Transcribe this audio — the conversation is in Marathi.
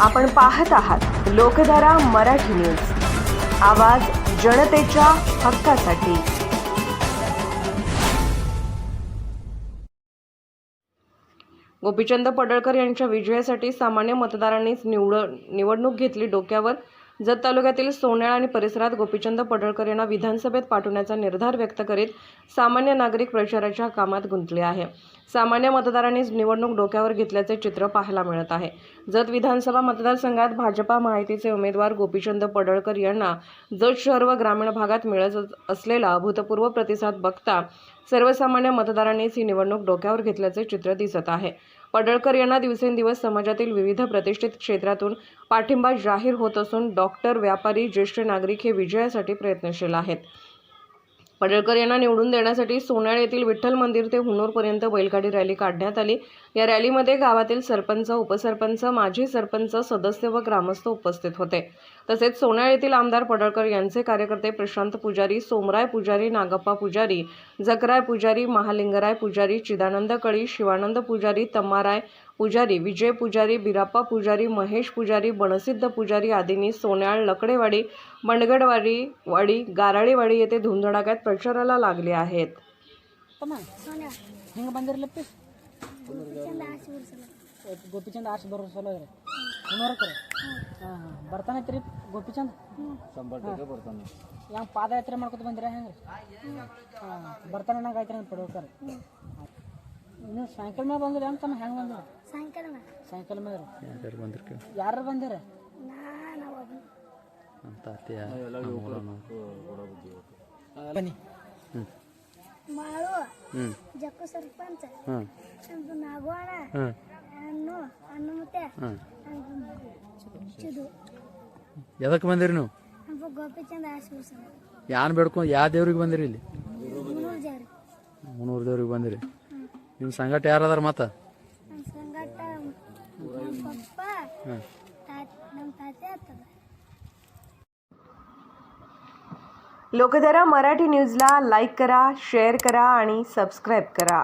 आपण पाहत आहात लोकधारा मराठी न्यूज. आवाज जनतेच्या हक्कासाठी. गोपीचंद पडळकर यांच्या विजयासाठी सामान्य मतदारांनीच निवड निवडणूक घेतली डोक्यावर. जत तालुक्यातील सोन्याळ आणि परिसरात गोपीचंद पडळकर यांना विधानसभेत पाठवण्याचा निर्धार व्यक्त करीत सामान्य नागरिक प्रचाराच्या कामात गुंतले आहे. सामान्य मतदारांनीच निवडणूक डोक्यावर घेतल्याचे चित्र पाहायला मिळत आहे. जत विधानसभा मतदारसंघात भाजपा माहितीचे उमेदवार गोपीचंद पडळकर यांना जत शहर व ग्रामीण भागात मिळत असलेला अभूतपूर्व प्रतिसाद बघता सर्वसामान्य मतदारांनीच ही निवडणूक डोक्यावर घेतल्याचे चित्र दिसत आहे. पडळकर यांना दिवसेंदिवस समाजातील विविध प्रतिष्ठित क्षेत्रातून पाठिंबा जाहीर होत असून डॉक्टर व्यापारी ज्येष्ठ नागरिक हे विजयासाठी प्रयत्नशील आहेत. पडळकर यांना निवडून देण्यासाठी सोनाळ येथील विठ्ठल मंदिर ते हुनूरपर्यंत बैलगाडी रॅली काढण्यात आली. या रॅलीमध्ये गावातील सरपंच उपसरपंच माजी सरपंच सदस्य व ग्रामस्थ उपस्थित होते. तसेच सोनाळ येथील आमदार पडळकर यांचे कार्यकर्ते प्रशांत पुजारी सोमराय पुजारी नागप्पा पुजारी जकराय पुजारी महालिंगराय पुजारी चिदानंद कळी शिवानंद पुजारी तम्माराय पुजारी विजय पुजारी बिराप्पा पुजारी महेश पुजारी बनसिद्ध पुजारी आदींनी सोन्याळ लकडेवाडी बंडगडवाडी वाडी गाराळीवाडी येथे धुमधडाक्यात प्रचाराला लागले आहेत ತಮ್ಮ ಹಿಂಗೆ ಬಂದಿರ್ಲಪ್ಪಿ ಗೋಪಿಚಂದ್ ಆಶ್ ಬರೋ ಸಲ ಇರಿ ಮುನ್ನೂರಕ್ಕೆ ಹಾಂ ಹಾಂ ಬರ್ತಾನೈತ್ರಿ ಗೋಪಿಚಂದ್ ಬರ್ತಾನೆ ಹೆಂಗೆ ಪಾದಯಾತ್ರೆ ಮಾಡ್ಕೊತ ಬಂದಿರ ಹೆಂಗೆ ಹಾಂ ಬರ್ತಾನೆ ನಂಗೆ ಆಯ್ತು ನಂಗೆ ಪಡ್ಬೇಕಾರ ನೀವು ಸಾಯಂಕಾಲ ಮ್ಯಾಗ ಬಂದ್ರಿ ಅಂತ ಹೆಂಗೆ ಬಂದ್ರ? ಸಾಯಂಕಾಲ ಸಾಯಂಕಾಲ ಮ್ಯಾಗ ಯಾರ್ಯಾರು ಯಾರು ಬಂದಿರ? ಬನ್ನಿ. ನಾಗೋಣ ಎದಕ್ಕೆ ಬಂದಿರಿ ನೀವು? ಗೋಪಿಚಂದ್ರ ಯಾನ್ ಯಾರು ಯಾವ ದೇವ್ರಿಗೆ ಬಂದಿರಿ ಇಲ್ಲಿ? ಮುನ್ನೂರು ದೇವ್ರಿಗೆ ಬಂದಿರಿ. ನಿಮ್ಮ ಸಂಗಟ ಯಾರದಾರ ಮತ್ತೆ ನಮ್ಮ ಸಂಗಟ ನಮ್ಮ ಪಪ್ಪ ಹಾಂ ತಾತ ನಮ್ಮ ತಾತೆ ಆಗ್ತದ लोकधारा मराठी न्यूजला लाईक करा शेअर करा आणि सबस्क्राईब करा